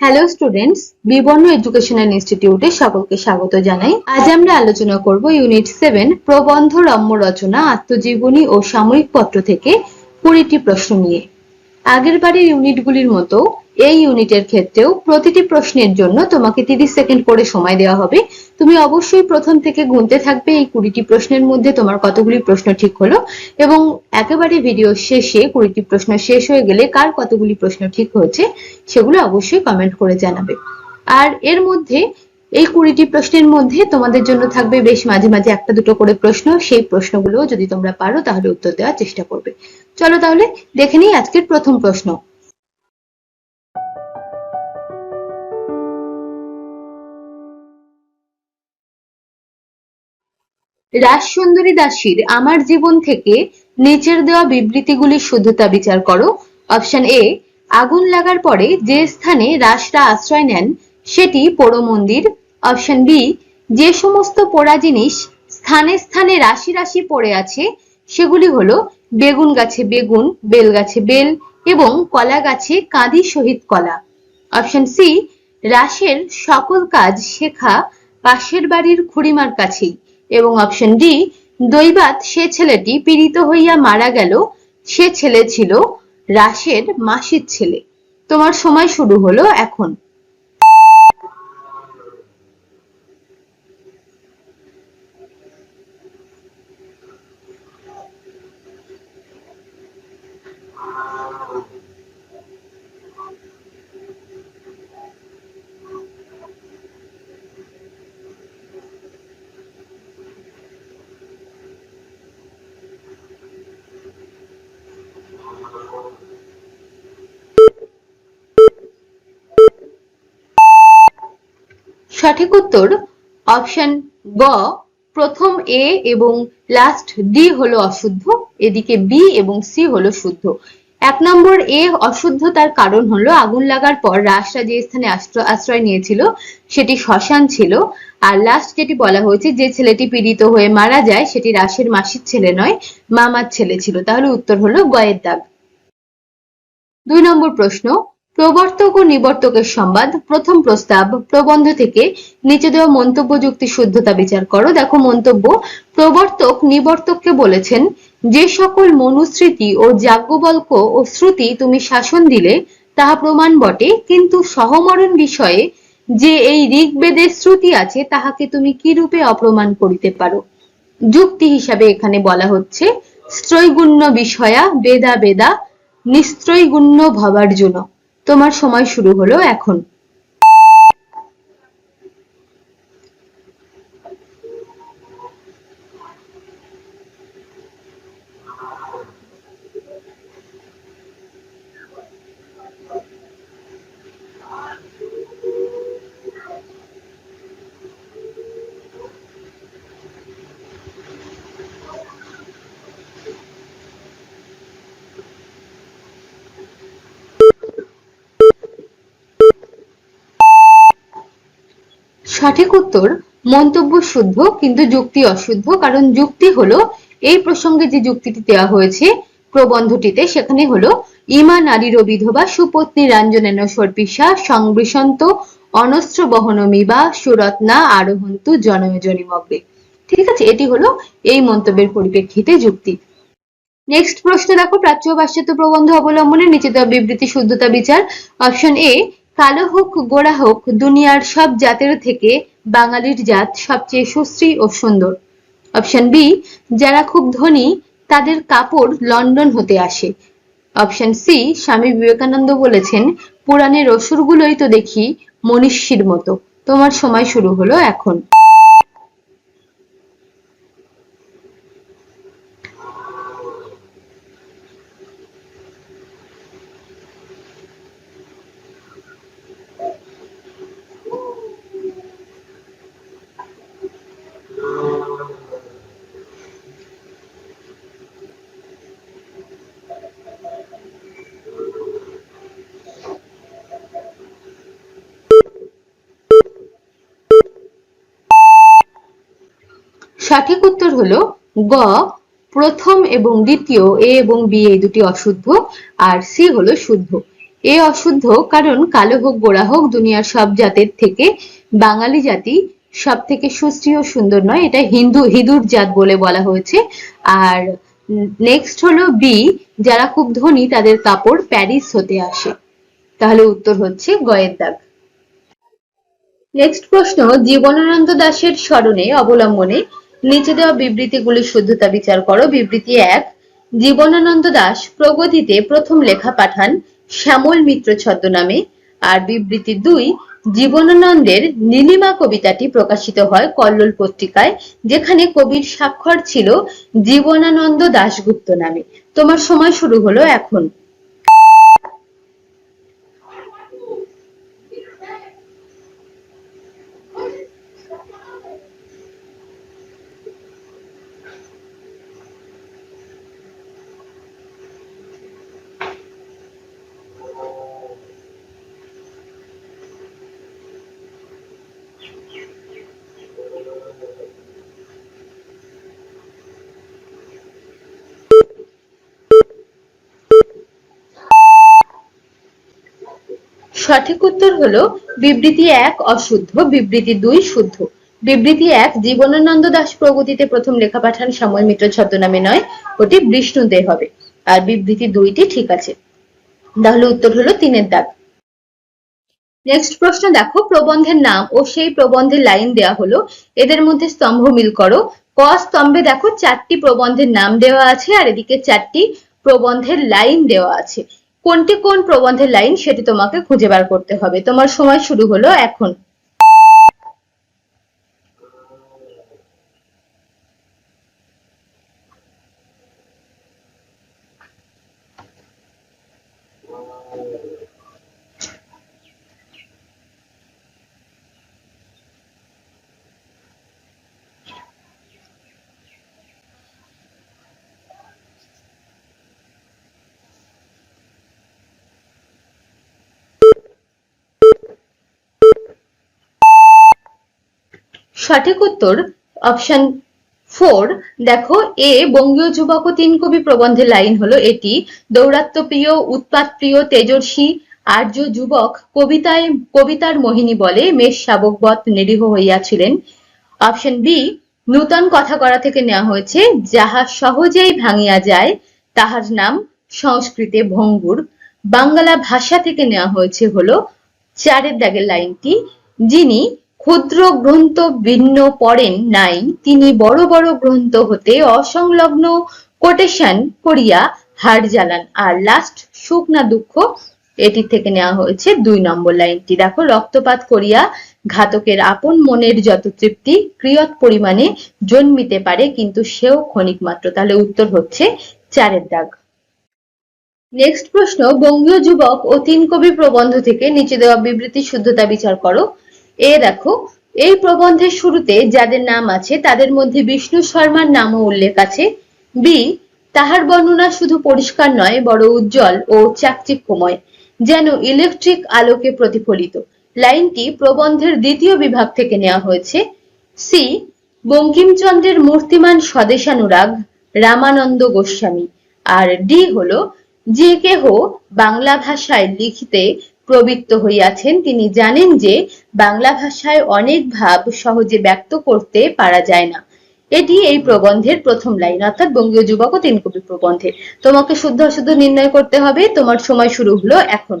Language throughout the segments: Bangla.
হ্যালো স্টুডেন্টস বিবর্ণ এডুকেশনাল ইনস্টিটিউটে সকলকে স্বাগত জানাই। আজ আমরা আলোচনা করব ইউনিট সেভেন প্রবন্ধ রম্য রচনা, আত্মজীবনী ও সাময়িক পত্র থেকে কুড়িটি প্রশ্ন নিয়ে। আগের বারের ইউনিটগুলির মতো এই ইউনিটের ক্ষেত্রেও প্রতিটি প্রশ্নের জন্য তোমাকে তিরিশ সেকেন্ড করে সময় দেওয়া হবে। তুমি অবশ্যই প্রথম থেকে গুনতে থাকবে এই কুড়িটি প্রশ্নের মধ্যে তোমার কতগুলি প্রশ্ন ঠিক হলো এবং একেবারে ভিডিও শেষে কুড়িটি প্রশ্ন শেষ হয়ে গেলে কার কতগুলি প্রশ্ন ঠিক হয়েছে সেগুলো অবশ্যই কমেন্ট করে জানাবে। আর এর মধ্যে এই কুড়িটি প্রশ্নের মধ্যে তোমাদের জন্য থাকবে বেশ মাঝে মাঝে একটা দুটো করে প্রশ্ন। সেই প্রশ্নগুলো যদি তোমরা পারো তাহলে উত্তর দেওয়ার চেষ্টা করবে। চলো তাহলে দেখে নিই আজকের প্রথম প্রশ্ন। রাজসুন্দরী দাসীর আমার জীবন থেকে নিচের দেওয়া বিবৃতিগুলির শুদ্ধতা বিচার করো। অপশন এ আগুন লাগার পরে যে স্থানে রাসরা আশ্রয় নেন, সেটি পোড়ো মন্দির অপশন বি যে সমস্ত পোড়া জিনিস স্থানে স্থানে রাশি রাশি পড়ে আছে, সেগুলি হলো বেগুন গাছে বেগুন, বেল গাছে বেল এবং কলা গাছে কাঁদি সহিত কলা। অপশন সি রাসের সকল কাজ শেখা পাশের বাড়ির খুড়িমার কাছেই। এবং অপশন ডি দৈবাত সে ছেলেটি পীড়িত হইয়া মারা গেল, সে ছেলে ছিল রাসের মাসির ছেলে। তোমার সময় শুরু হলো এখন। সঠিক উত্তর অপশন গ, প্রথম এ এবং লাস্ট ডি হলো অশুদ্ধ, এদিকে বি এবং সি হলো শুদ্ধ। এক নম্বর এ অশুদ্ধ তার কারণ হলো আগুন লাগার পর রাসরা যে স্থানে আশ্রয় নিয়েছিল সেটি শ্মশান ছিল। আর লাস্ট যেটি বলা হয়েছে, যে ছেলেটি পীড়িত হয়ে মারা যায় সেটি রাসের মাসির ছেলে নয়, মামার ছেলে ছিল। তাহলে উত্তর হলো গয়ের দাগ। দুই নম্বর প্রশ্ন প্রবর্তক ও নিবর্তকের সংবাদ, প্রথম প্রস্তাব, প্রবন্ধ থেকে নিচে দেওয়া মন্তব্য যুক্তি শুদ্ধতা বিচার করো। দেখো মন্তব্য, প্রবর্তক নিবর্তককে বলেছেন, যে সকল মনুস্মৃতি ও যাজ্ঞবল্ক ও শ্রুতি তুমি শাসন দিলে, তাহা প্রমাণ বটে। কিন্তু সহমরণ বিষয়ে যে এই ঋগ্বেদের শ্রুতি আছে, তাহাকে তুমি কি রূপে অপ্রমাণ করিতে পারো? যুক্তি হিসাবে এখানে বলা হচ্ছে, স্ত্রৈগুণ্য বিষয়া বেদা বেদা, নিস্ত্রৈগুণ্য ভবার্জুন। তোমার সময় শুরু হলো এখন। সঠিক উত্তর মন্তব্য শুদ্ধ কিন্তু যুক্তি অশুদ্ধ, কারণ যুক্তি হলো এই প্রসঙ্গে যে যুক্তিটি দেওয়া হয়েছে প্রবন্ধটিতে সেখানে হলো, ইমা নারীর বিধবা সুপত্নী রাঞ্জনেন সর্পিসা সংবৃষন্ত অনস্ত্র বহনমিবা সুরত্না আরোহন্তু জনয়োজনী মগ্রে ঠিক আছে, এটি হলো এই মন্তব্যের পরিপ্রেক্ষিতে যুক্তি। নেক্সট প্রশ্ন দেখো, প্রাচ্য পাশ্চাত্য প্রবন্ধ অবলম্বনে নিচে বিবৃতি শুদ্ধতা বিচার অপশন এ কালো হোক, গোড়া হোক, দুনিয়ার সব জাতের থেকে বাঙালির জাত সবচেয়ে সুশ্রী ও সুন্দর। অপশন বি, যারা খুব ধনী, তাদের কাপড় লন্ডন হতে আসে। অপশন সি, স্বামী বিবেকানন্দ বলেছেন, পুরাণের অসুরগুলোই তো দেখি মনীষীর মতো। তোমার সময় শুরু হলো এখন। সঠিক উত্তর হলো গ, প্রথম এবং দ্বিতীয়, এ এবং বি এই দুটি অশুদ্ধ, আর সি হলো শুদ্ধ। এ অশুদ্ধ কারণ কালো হোক, গোড়া হোক, দুনিয়ার সব জাতের থেকে বাঙালি জাতি সব থেকে সুস্থি ও সুন্দর নয়। এটা হিন্দু, হিঁদুর জাত বলে বলা হয়েছে। আর নেক্সট হলো বি যারা খুব ধনী, তাদের কাপড় প্যারিস হতে আসে। তাহলে উত্তর হচ্ছে গয়ের দাগ। নেক্সট প্রশ্ন, জীবনানন্দ দাশের স্মরণে, অবলম্বনে নিচে দেওয়া বিবৃতিগুলির শুদ্ধতা বিচার করো। বিবৃতি এক, জীবনানন্দ দাশ প্রগতিতে প্রথম লেখা পাঠান শ্যামল মিত্র ছদ্মনামে। আর বিবৃতি দুই, জীবনানন্দের নীলিমা কবিতাটি প্রকাশিত হয় কল্লোল পত্রিকায়, যেখানে কবির স্বাক্ষর ছিল জীবনানন্দ দাশগুপ্ত নামে। তোমার সময় শুরু হলো এখন। সঠিক উত্তর হলো বিবৃতি এক অশুদ্ধ, বিবৃতি দুই শুদ্ধ। বিবৃতি এক, জীবনানন্দ দাস প্রগতিতে প্রথম লেখা পাঠান সময় মিত্র ছদ্মনামে নয়, ওটি বিষ্ণুদে হবে। আর বিবৃতি দুইটি ঠিক আছে। তাহলে উত্তর হলো তিনের দাগ। নেক্সট প্রশ্ন দেখো, প্রবন্ধের নাম ও সেই প্রবন্ধের লাইন দেয়া হলো। এদের মধ্যে স্তম্ভ মিল করো। ক স্তম্ভে দেখো, চারটি প্রবন্ধের নাম দেওয়া আছে আর এদিকে চারটি প্রবন্ধের লাইন দেওয়া আছে। কোনটি কোন প্রবন্ধের লাইন সেটি তোমাকে খুঁজে বার করতে হবে। তোমার সময় শুরু হলো এখন। সঠিক উত্তর অপশন ফোর দেখো এ বঙ্গীয় যুবক তিন কবি প্রবন্ধের লাইন হলো এটি। দৌরাত্মপ্রিয় উৎপাতপ্রিয়, তেজস্বী, আর্য যুবক, কবিতায়, কবিতার মোহিনী বলে মেষ শাবকবৎ নিরীহ হইয়াছিলেন। অপশন বি নূতন কথা করা থেকে নেওয়া হয়েছে, যাহা সহজেই ভাঙিয়া যায়, তাহার নাম সংস্কৃতে ভঙ্গুর। বাংলা ভাষা থেকে নেওয়া হয়েছে হলো চারের দাগের লাইনটি যিনি ক্ষুদ্র গ্রন্থ ভিন্ন পড়েন নাই। তিনি বড় বড় গ্রন্থ হতে অসংলগ্ন কোটেশন করিয়া হাড় জ্বালান। আর লাস্ট সুখ না দুঃখ, এটি থেকে নেওয়া হয়েছে দুই নম্বর লাইনটি। দেখো, রক্তপাত করিয়া ঘাতকের আপন মনের যত তৃপ্তি, ক্রিয়ত পরিমাণে জন্মিতে পারে, কিন্তু সেও ক্ষণিক মাত্র। তাহলে উত্তর হচ্ছে চারের দাগ। নেক্সট প্রশ্ন, বঙ্গীয় যুবক ও তিন কবি প্রবন্ধ থেকে নিচে দেওয়া বিবৃতি শুদ্ধতা বিচার করো। এ দেখো, এই প্রবন্ধের শুরুতে যাদের নাম আছে, তাদের মধ্যে বিষ্ণু শর্মার নামও উল্লেখ আছে। বি, তাহার বর্ণনা শুধু পরিষ্কার নয় বড় উজ্জ্বল ও চাকচিক্যময়, যেন ইলেকট্রিক আলোকে প্রতিফলিত। লাইনটি প্রবন্ধের দ্বিতীয় বিভাগ থেকে নেওয়া হয়েছে। সি, বঙ্কিমচন্দ্রের মূর্তিমান স্বদেশানুরাগ, রামানন্দ গোস্বামী। আর ডি হলো, যে কেহ বাংলা ভাষায় লিখিতে প্রবৃত্ত হইয়াছেন, তিনি জানেন যে বাংলা ভাষায় অনেক ভাব সহজে ব্যক্ত করতে পারা যায় না। এটি এই প্রবন্ধের প্রথম লাইন, অর্থাৎ বঙ্গীয় যুবক ও তিন কবি প্রবন্ধে। তোমাকে শুদ্ধ অশুদ্ধ নির্ণয় করতে হবে, তোমার সময় শুরু হলো এখন।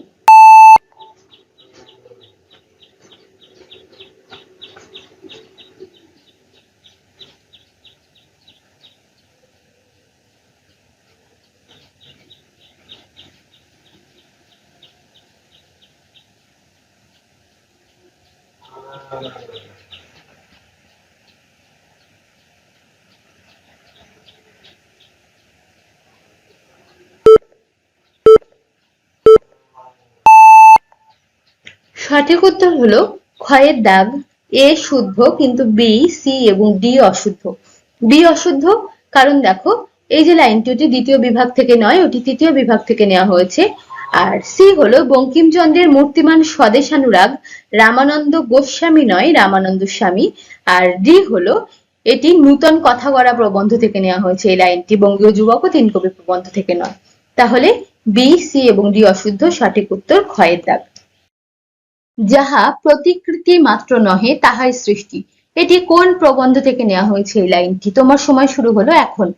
সঠিক উত্তর হলো ক্ষয়ের দাগ। এ শুদ্ধ, কিন্তু বি, সি এবং ডি অশুদ্ধ। বি অশুদ্ধ, কারণ দেখো, এই যে লাইনটি ওটি দ্বিতীয় বিভাগ থেকে নয়, ওটি তৃতীয় বিভাগ থেকে নেওয়া হয়েছে। আর সি হলো বঙ্কিমচন্দ্রের মূর্তিমান স্বদেশানুরাগ রামানন্দ গোস্বামী নয়, রামানন্দ স্বামী। আর ডি হলো এটি নূতন কথা গড়া প্রবন্ধ থেকে নেওয়া হয়েছে। এই লাইনটি বঙ্গীয় যুবক ও তিন কবি প্রবন্ধ থেকে নয়। তাহলে বি, সি এবং ডি অশুদ্ধ, সঠিক উত্তর ক্ষয়ের দাগ। যাহা প্রতিকৃতি মাত্র নহে, তাহাই সৃষ্টি। এটি কোন প্রবন্ধ থেকে নেওয়া হয়েছে এই লাইনটি? তোমার সময় শুরু হলো এখন।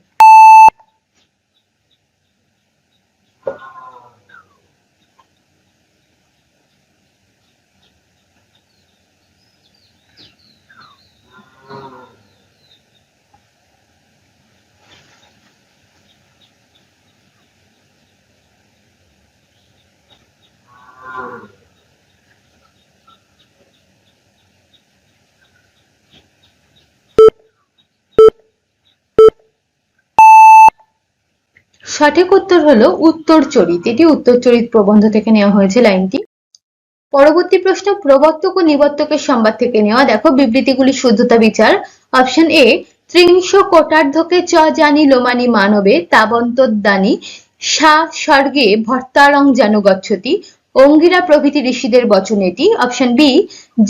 সঠিক উত্তর হলো উত্তর চরিত। এটি উত্তর চরিত প্রবন্ধ থেকে নেওয়া হয়েছে লাইনটি। পরবর্তী প্রশ্ন প্রবর্তক ও নিবর্তকের সংবাদ থেকে নেওয়া। দেখো, বিবৃতিগুলি শুদ্ধতা বিচার। অপশন এ, ত্রিংশ কোটার্ধকে চ জানি লোমানি মানবে তাবন্তদানি সা স্বর্গে ভর্তারং যেন গচ্ছতি, অঙ্গিরা প্রভৃতি ঋষিদের বচন এটি। অপশন বি,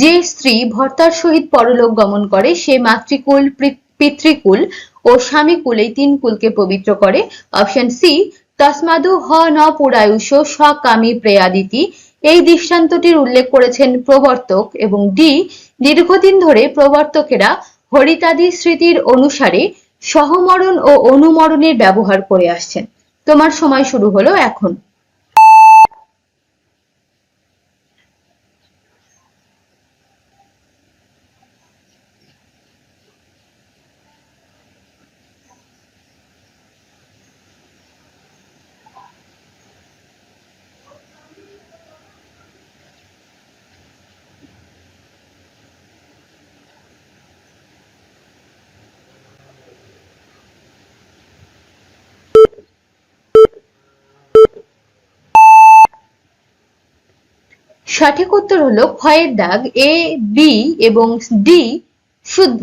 যে স্ত্রী ভর্তার সহিত পরলোক গমন করে, সে মাতৃকুল, পিতৃকুল ও স্বামীকুল এই তিন কুলকে পবিত্র করে। অপশন সি তসমাদু হ ন পুরায়ুষ স্বকামী প্রেয়াদিতি। এই দৃষ্টান্তটির উল্লেখ করেছেন প্রবর্তক এবং ডি দীর্ঘদিন ধরে প্রবর্তকেরা হরিতাদি স্মৃতির অনুসারে সহমরণ ও অনুমরণের ব্যবহার করে আসছেন। তোমার সময় শুরু হলো এখন। সঠিক উত্তর হলো ক্ষয়ের দাগ এ বি এবং ডি শুদ্ধ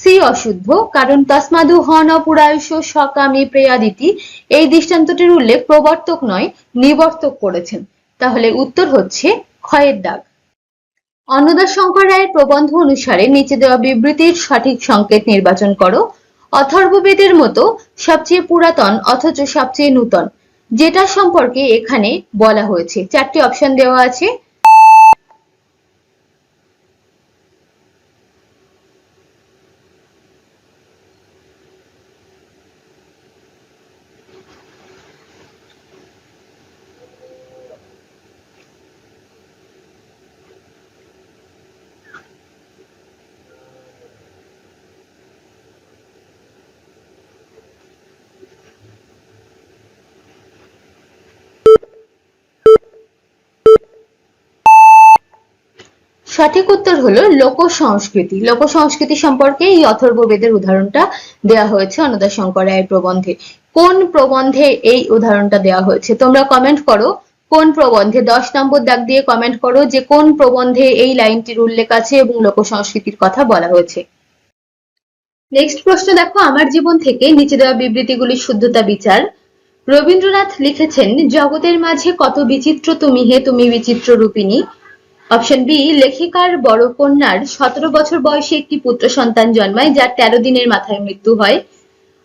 সি অশুদ্ধ, কারণ তসমাদু হন অপুরায়ুষ, সকামী প্রেয়াদিতি। এই দৃষ্টান্তটির উল্লেখ প্রবর্তক নয়, নিবর্তক করেছেন। তাহলে উত্তর হচ্ছে ক্ষয়ের দাগ। অন্নদা শঙ্কর রায়ের প্রবন্ধ অনুসারে নিচে দেওয়া বিবৃতির সঠিক সংকেত নির্বাচন করো। অথর্ববেদের মতো সবচেয়ে পুরাতন অথচ সবচেয়ে নূতন। যেটা সম্পর্কে এখানে বলা হয়েছে। চারটি অপশন দেওয়া আছে। সঠিক উত্তর হলো লোক সংস্কৃতি লোক সংস্কৃতি সম্পর্কে এই অথর্ব বেদের উদাহরণটা দেওয়া হয়েছে অন্নদা শঙ্কর রায়ের প্রবন্ধে। কোন প্রবন্ধে এই উদাহরণটা দেওয়া হয়েছে? তোমরা কমেন্ট করো। কোন প্রবন্ধে? দশ নম্বর দাগ দিয়ে কমেন্ট করো যে কোন প্রবন্ধে এই লাইনটির উল্লেখ আছে এবং লোক সংস্কৃতির কথা বলা হয়েছে। নেক্সট প্রশ্ন দেখো, আমার জীবন থেকে নিচে দেওয়া বিবৃতিগুলির শুদ্ধতা বিচার। রবীন্দ্রনাথ লিখেছেন, জগতের মাঝে কত বিচিত্র তুমি হে, তুমি বিচিত্র রূপিণী। অপশন বি লেখিকার বড় কন্যার সতেরো বছর বয়সে একটি পুত্র সন্তান জন্মায় যার তেরো দিনের মাথায় মৃত্যু হয়।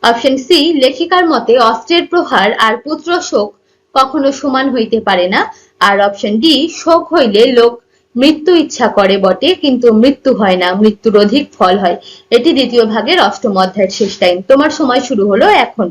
অপশন সি লেখিকার মতে অস্ত্রের প্রহার আর পুত্র শোক কখনো সমান হইতে পারে না। আর অপশন ডি শোক হইলে লোক মৃত্যু ইচ্ছা করে বটে, কিন্তু মৃত্যু হয় না, মৃত্যুর অধিক ফল হয়। এটি দ্বিতীয় ভাগের অষ্টম অধ্যায়ের শেষ টাইম। তোমার সময় শুরু হলো এখন।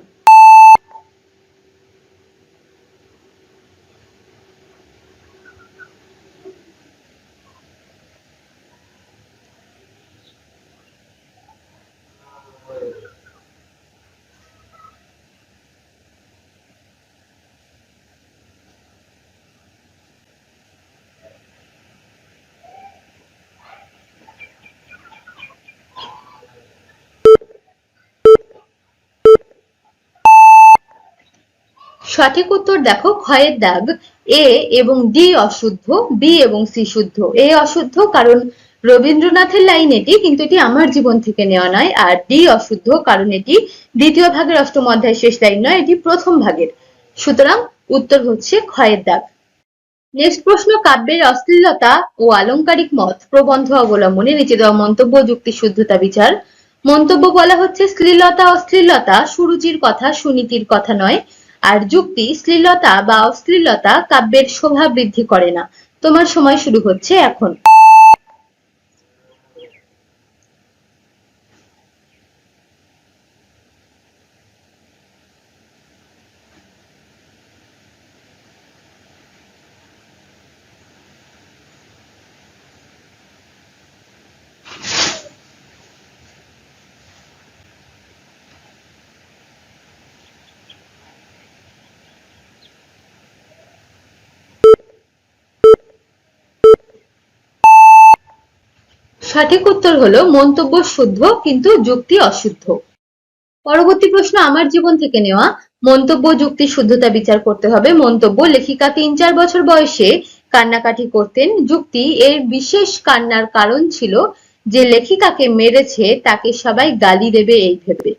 সঠিক উত্তর দেখো, ক্ষয়ের দাগ, এ এবং ডি অশুদ্ধ, বি এবং সি শুদ্ধ। এ অশুদ্ধ কারণ রবীন্দ্রনাথের লাইন এটি, কিন্তু এটি আমার জীবন থেকে নেওয়া নয়। আর ডি অশুদ্ধ কারণ এটি দ্বিতীয় ভাগের অষ্টম অধ্যায় শেষ লাইন নয়, এটি প্রথম ভাগের। সুতরাং উত্তর হচ্ছে ক্ষয়ের দাগ। নেক্সট প্রশ্ন, কাব্যের অশ্লীলতা ও আলংকারিক মত, প্রবন্ধ অবলম্বনে নিচে দেওয়া মন্তব্য, যুক্তি, শুদ্ধতা, বিচার। মন্তব্য বলা হচ্ছে, শ্লীলতা, অশ্লীলতা, সুরুচির কথা, সুনীতির কথা নয়। আর যুক্তি শ্লীলতা বা অশ্লীলতা কাব্যের শোভা বৃদ্ধি করে না। তোমার সময় শুরু হচ্ছে এখন। সঠিক উত্তর হলো মন্তব্য শুদ্ধ, কিন্তু যুক্তি অশুদ্ধ। পরবর্তী প্রশ্ন আমার জীবন থেকে নেওয়া। মন্তব্য, যুক্তি, শুদ্ধতা বিচার করতে হবে। মন্তব্য, লেখিকা তিন চার বছর বয়সে কান্নাকাটি করতেন। যুক্তি, এর বিশেষ কান্নার কারণ ছিল যে লেখিকাকে মেরেছে, তাকে সবাই গালি দেবে এই ভেবে।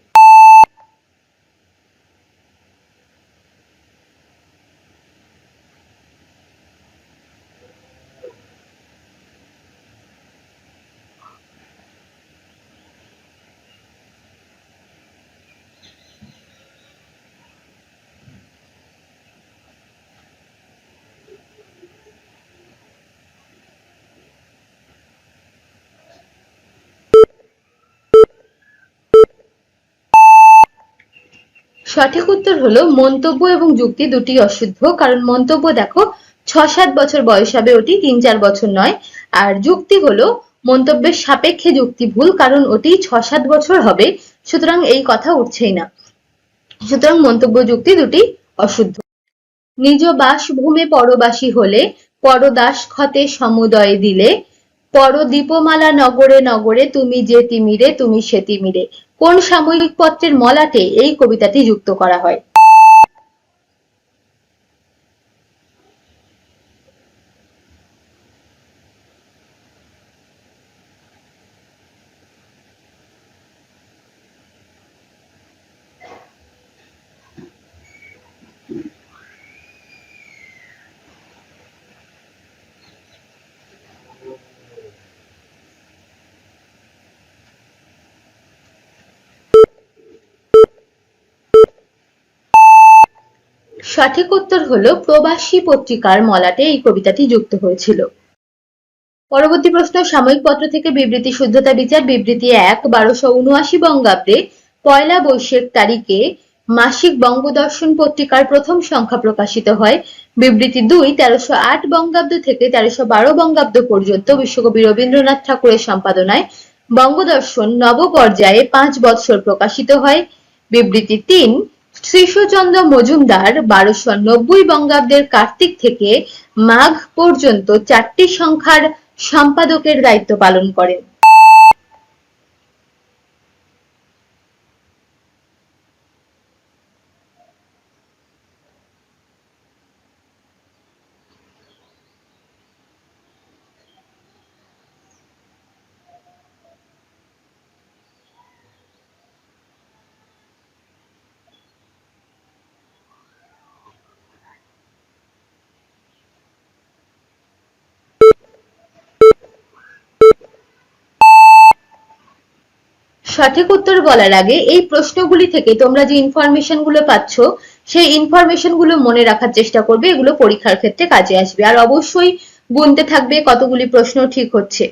সঠিক উত্তর হলো মন্তব্য এবং যুক্তি দুটি অশুদ্ধ। কারণ মন্তব্য দেখো ছ সাত বছর বয়স হবে ওটি তিন চার বছর নয়। আর যুক্তি হলো মন্তব্যের সাপেক্ষে যুক্তি ভুল, কারণ ওটি ছ সাত বছর হবে। সুতরাং এই কথা উঠছেই না। সুতরাং মন্তব্য যুক্তি দুটি অশুদ্ধ। নিজ বাসভূমে পরবাসী হলে পরদাস ক্ষতে সমুদয় দিলে পর দীপমালা নগরে নগরে তুমি যে তিমিরে, তুমি সে তিমিরে। কোন সাময়িক পত্রের মলাটে এই কবিতাটি যুক্ত করা হয়? সঠিক উত্তর হলো প্রবাসী পত্রিকার মলাটে এই কবিতাটি যুক্ত হয়েছিল। পরবর্তী প্রশ্ন, সাময়িক পত্র থেকে বিবৃতি, শুদ্ধতা বিচার, বিবৃতি এক, বারোশো উনআশি বঙ্গাব্দে পয়লা বৈশাখ তারিখে মাসিক বঙ্গদর্শন পত্রিকার প্রথম সংখ্যা প্রকাশিত হয়। বিবৃতি দুই, তেরোশো আট বঙ্গাব্দ থেকে তেরোশো বারো বঙ্গাব্দ পর্যন্ত বিশ্বকবি রবীন্দ্রনাথ ঠাকুরের সম্পাদনায় বঙ্গদর্শন নব পর্যায়ে পাঁচ বৎসর প্রকাশিত হয়। বিবৃতি তিন শ্রীশচন্দ্র মজুমদার বারোশো নব্বই বঙ্গাব্দের কার্তিক থেকে মাঘ পর্যন্ত চারটি সংখ্যার সম্পাদকের দায়িত্ব পালন করেন। সঠিক উত্তর বলার আগে এই প্রশ্নগুলি থেকে তোমরা যে ইনফরমেশনগুলো পাচ্ছ, সেই ইনফরমেশনগুলো মনে রাখার চেষ্টা করবে, এগুলো পরীক্ষার ক্ষেত্রে কাজে আসবে। আর অবশ্যই গুনতে থাকবে কতগুলি প্রশ্ন ঠিক হচ্ছে।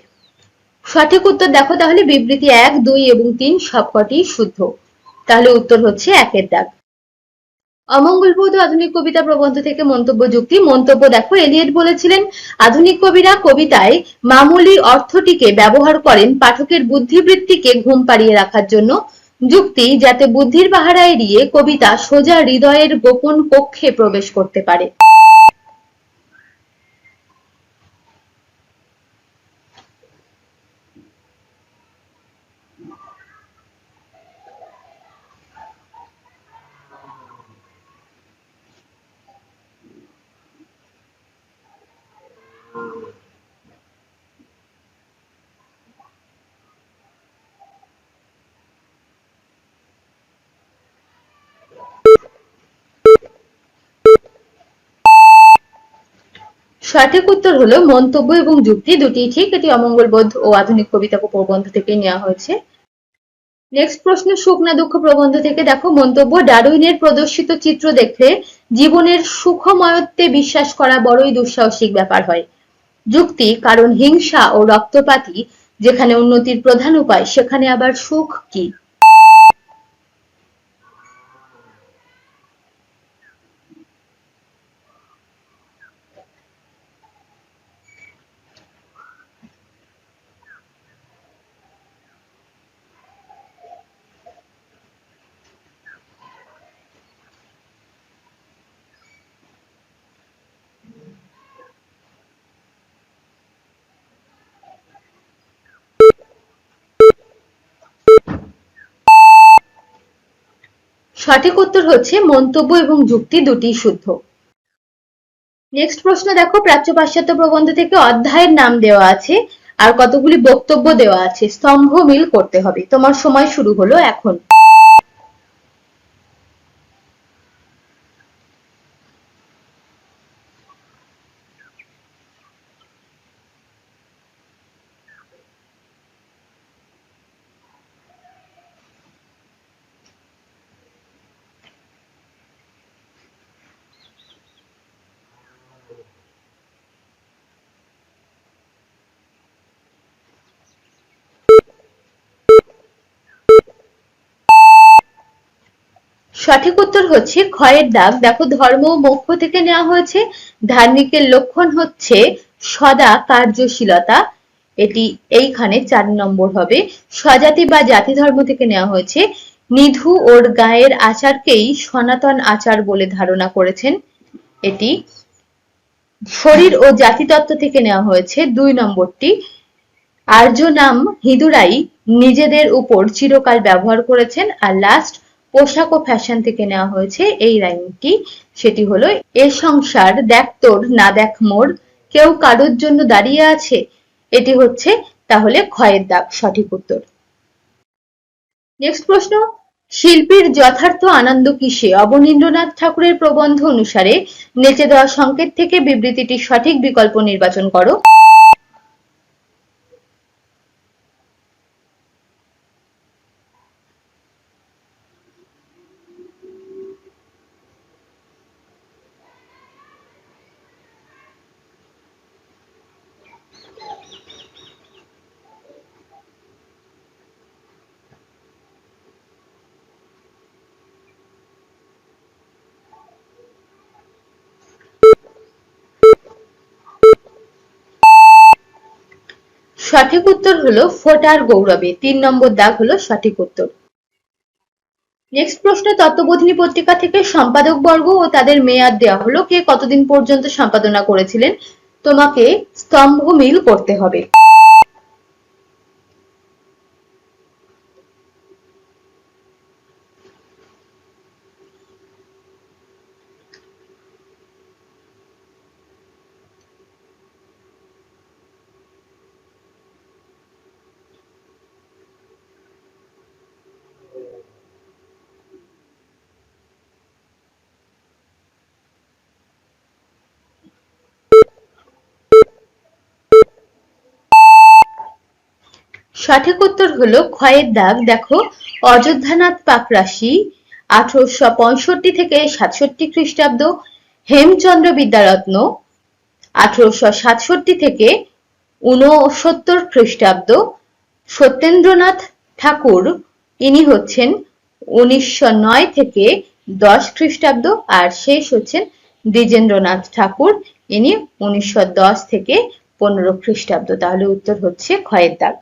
সঠিক উত্তর দেখো তাহলে বিবৃতি এক, দুই এবং তিন সবকটি শুদ্ধ। তাহলে উত্তর হচ্ছে একের দাগ। অমঙ্গলবোধ আধুনিক কবিতা প্রবন্ধ থেকে মন্তব্য যুক্তি, মন্তব্য দেখো, এলিয়েট বলেছিলেন, আধুনিক কবিরা কবিতায় মামুলি অর্থটিকে ব্যবহার করেন পাঠকের বুদ্ধিবৃত্তিকে ঘুম পাড়িয়ে রাখার জন্য। যুক্তি, যাতে বুদ্ধির পাহারা এড়িয়ে কবিতা সোজা হৃদয়ের গোপন কক্ষে প্রবেশ করতে পারে। সঠিক উত্তর হলো মন্তব্য এবং যুক্তি দুটি। ঠিক এটি অমঙ্গলবোধ ও আধুনিক কবিতা প্রবন্ধ থেকে নেওয়া হয়েছে। নেক্সট প্রশ্ন সুখ না দুঃখ প্রবন্ধ থেকে। দেখো, মন্তব্য ডারুইনের প্রদর্শিত চিত্র দেখলে জীবনের সুখময়ত্বে বিশ্বাস করা বড়ই দুঃসাহসিক ব্যাপার হয়। যুক্তি, কারণ হিংসা ও রক্তপাতই যেখানে উন্নতির প্রধান উপায়, সেখানে আবার সুখ কি? সঠিক উত্তর হচ্ছে মন্তব্য এবং যুক্তি দুটি শুদ্ধ। নেক্সট প্রশ্ন দেখো, প্রাচ্য পাশ্চাত্য প্রবন্ধ থেকে অধ্যায়ের নাম দেওয়া আছে আর কতগুলি বক্তব্য দেওয়া আছে, স্তম্ভ মিল করতে হবে। তোমার সময় শুরু হলো এখন। সঠিক উত্তর হচ্ছে ক্ষয়ের দাগ দেখো, ধর্ম মোক্ষ থেকে নেওয়া হয়েছে। ধার্মিকের লক্ষণ হচ্ছে সদা কার্যশীলতা। এটি এইখানে চার নম্বর হবে। স্বজাতি বা জাতি ধর্ম থেকে নেওয়া হয়েছে। নিধু ওর গায়ের আচারকেই সনাতন আচার বলে ধারণা করেছেন। এটি শরীর ও জাতিতত্ত্ব থেকে নেওয়া হয়েছে। দুই নম্বরটি, আর্য নাম হিঁদুরাই নিজেদের উপর চিরকাল ব্যবহার করেছেন। আর লাস্ট পোশাক ও ফ্যাশন থেকে নেওয়া হয়েছে এই লাইনটি সেটি হলো, এ সংসার দেখ তোর, না দেখ মোর, কেউ কারোর জন্য দাঁড়িয়ে আছে? এটি হচ্ছে, তাহলে ক্ষয়ের দাগ। সঠিক উত্তর। নেক্সট প্রশ্ন, শিল্পীর যথার্থ আনন্দ কিসে? অবনীন্দ্রনাথ ঠাকুরের প্রবন্ধ অনুসারে, নেচে দেওয়া সংকেত থেকে বিবৃতিটির সঠিক বিকল্প নির্বাচন করো। সঠিক উত্তর হলো ফোটার গৌরবে। তিন নম্বর দাগ হলো সঠিক উত্তর। নেক্সট প্রশ্ন, তত্ত্ববোধিনী পত্রিকা থেকে সম্পাদক বর্গ ও তাদের মেয়াদ দেওয়া হলো। কে কতদিন পর্যন্ত সম্পাদনা করেছিলেন? তোমাকে স্তম্ভ মিল করতে হবে। সঠিক উত্তর হলো ক্ষয়ের দাগ, দেখো, অযোধ্যানাথ পাকরাশি আঠারোশো পঁয়ষট্টি থেকে সাতষট্টি খ্রিস্টাব্দ, হেমচন্দ্র বিদ্যারত্ন, আঠারোশো সাতষট্টি থেকে ঊনসত্তর খ্রিস্টাব্দ, সত্যেন্দ্রনাথ ঠাকুর, ইনি হচ্ছেন উনিশশো নয় থেকে দশ খ্রিস্টাব্দ, আর শেষ হচ্ছেন দ্বিজেন্দ্রনাথ ঠাকুর, ইনি উনিশশো দশ থেকে পনেরো খ্রিস্টাব্দ। তাহলে উত্তর হচ্ছে ক্ষয়ের দাগ।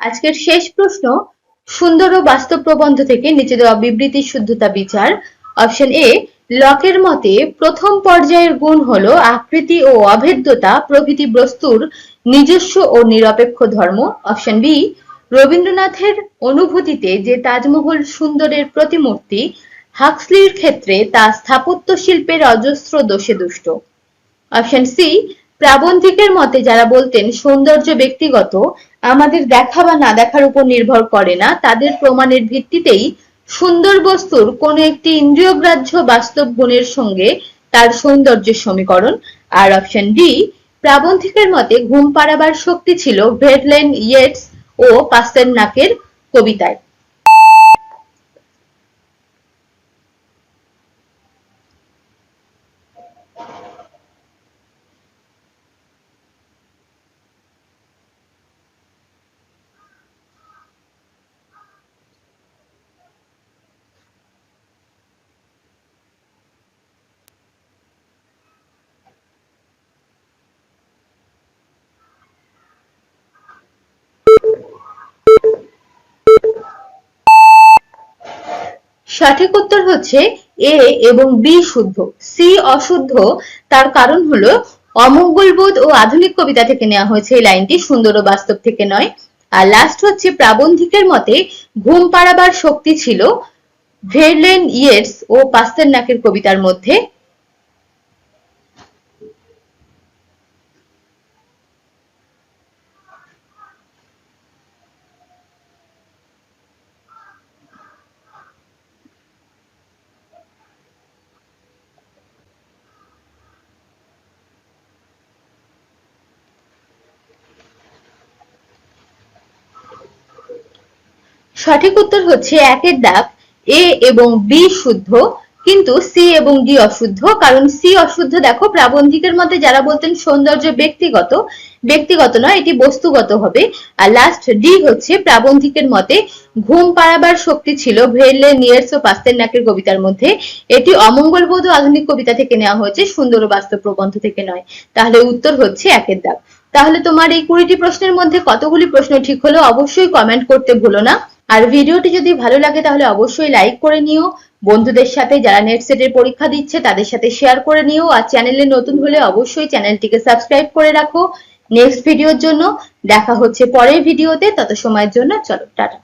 আজকের শেষ প্রশ্ন, সুন্দর ও বাস্তব প্রবন্ধ থেকে নিচে দেওয়া বিবৃতির শুদ্ধতা বিচার। অপশন এ লকের মতে প্রথম পর্যায়ের গুণ হলো আকৃতি ও অভেদ্যতা, প্রভৃতি বস্তুর নিজস্ব ও নিরপেক্ষ ধর্ম। অপশন বি রবীন্দ্রনাথের অনুভূতিতে যে তাজমহল সুন্দরের প্রতিমূর্তি, হাক্সলির ক্ষেত্রে তা স্থাপত্য শিল্পের অজস্র দোষে দুষ্ট। অপশন সি প্রাবন্ধিকের মতে যারা বলতেন সৌন্দর্য ব্যক্তিগত, আমাদের দেখা বা না দেখার উপর নির্ভর করে না, তাদের প্রমাণের ভিত্তিতেই সুন্দর বস্তুর কোনো একটি ইন্দ্রিয়গ্রাহ্য বাস্তব গুণের সঙ্গে তার সৌন্দর্যের সমীকরণ। আর অপশন ডি প্রাবন্ধিকের মতে ঘুম পাড়াবার শক্তি ছিল ভেডলেন ইয়েটস ও পাস্তের নাকের কবিতায়। সঠিক উত্তর হচ্ছে এ এবং বি শুদ্ধ। সি অশুদ্ধ, তার কারণ হলো অমঙ্গলবোধ ও আধুনিক কবিতা থেকে নেওয়া হয়েছে এই লাইনটি, সুন্দর ও বাস্তব থেকে নয়। আর লাস্ট হচ্ছে প্রাবন্ধিকের মতে ঘুম পাড়াবার শক্তি ছিল ভেরলেন ইয়েটস ও পাস্তের নাকের কবিতার মধ্যে। সঠিক উত্তর হচ্ছে একের দাগ এ এবং বি শুদ্ধ, কিন্তু সি এবং ডি অশুদ্ধ, কারণ সি অশুদ্ধ দেখো প্রাবন্ধিকের মধ্যে যারা বলতেন সৌন্দর্য ব্যক্তিগত ব্যক্তিগত নয়, এটি বস্তুগত হবে। আর লাস্ট ডি হচ্ছে প্রাবন্ধিকের মতে ঘুম পাড়াবার শক্তি ছিল, ভেরলে, নিয়ার্স ও পাস্তেরনাকের কবিতার মধ্যে। এটি অমঙ্গলবোধ আধুনিক কবিতা থেকে নেওয়া হয়েছে, সুন্দর ও বাস্তব প্রবন্ধ থেকে নয়। তাহলে উত্তর হচ্ছে একের দাগ। তাহলে তোমার এই কুড়িটি প্রশ্নের মধ্যে কতগুলি প্রশ্ন ঠিক হলো অবশ্যই কমেন্ট করতে ভুলো না। আর ভিডিওটি যদি ভালো লাগে তাহলে অবশ্যই লাইক করে নিও। বন্ধুদের সাথে যারা নেট সেটের পরীক্ষা দিচ্ছে তাদের সাথে শেয়ার করে নিও। আর চ্যানেলে নতুন হলে অবশ্যই চ্যানেলটিকে সাবস্ক্রাইব করে রাখো। নেক্সট ভিডিওর জন্য দেখা হচ্ছে পরের ভিডিওতে তত সময়ের জন্য চলো, টাটা।